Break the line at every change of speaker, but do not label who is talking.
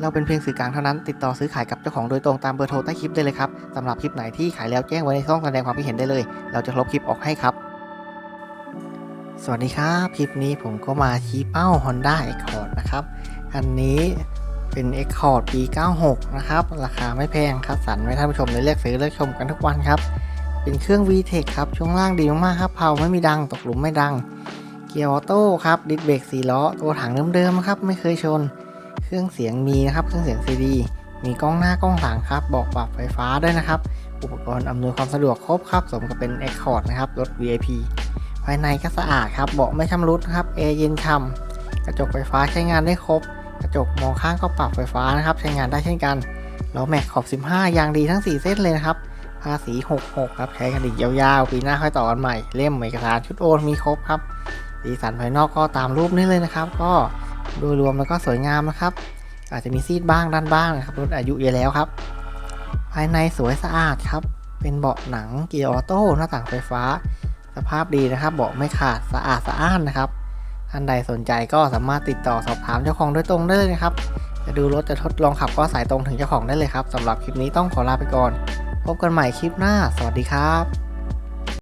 เราเป็นเพียงสื่อกลางเท่านั้น ติดต่อซื้อขายกับเจ้าของโดยตรงตามเบอร์โทรใต้คลิปได้เลยครับสำหรับคลิปไหนที่ขายแล้วแจ้งไว้ในช่องแสดงความคิดเห็นได้เลย เราจะลบคลิปออกให้ครับ สวัสดีครับ คลิปนี้ผมก็มาชี้เป้า Honda Accord นะครับคันนี้เป็น Accord ปี 96 นะครับ ราคาไม่แพงครับสันไว้ท่านผู้ชมได้เลือกซื้อเลือกชมกันทุกวันครับ เป็นเครื่อง VTEC ครับช่วงล่างดีมากๆครับเพาไม่มีดังตกหลุมไม่ดัง เกียร์ออโต้ครับดิสเบรก4ล้อตัวถังเดิมๆครับไม่เคยชน เครื่องเสียงมีนะครับ เครื่องเสียง CD มีกล้องหน้ากล้องหลังครับบอกปรับไฟฟ้าด้วยนะครับ อุปกรณ์อำนวยความสะดวกครบครับ สมกับเป็น Accord นะครับ รถ VIP ภายในก็สะอาดครับ เบาะไม่ชำรุดนะครับแอร์เย็นฉ่ำกระจกไฟฟ้าใช้งานได้ครบ กระจกมองข้างก็ปรับไฟฟ้านะครับ ใช้งานได้เช่นกันล้อแม็กขอบ 15 ยางดีทั้ง 4 เส้นเลยนะครับ ภาษี 66 ครับ ใช้กันอีกยาวๆ ปีหน้าค่อยต่อกันใหม่ เล่มเอกสารชุดโอนมีครบครับ สีสันภายนอกก็ตามรูปนี้เลยนะครับ ก็ โดยรวมแล้วก็สวยงามนะครับ อาจจะมีซีดบ้างด้านบ้างนะครับรถอายุเยอะแล้วครับ ภายในสวยสะอาดครับ เป็นเบาะหนังเกียร์ออโต้หน้าต่างไฟฟ้า สภาพดีนะครับ เบาะไม่ขาดสะอาดสะอ้านนะครับท่านใดสนใจก็สามารถติดต่อสอบถามเจ้าของโดยตรงได้เลยนะครับจะดูรถจะทดลองขับก็สายตรงถึงเจ้าของได้เลยครับสำหรับคลิปนี้ต้องขอลาไปก่อน พบกันใหม่คลิปหน้า สวัสดีครับ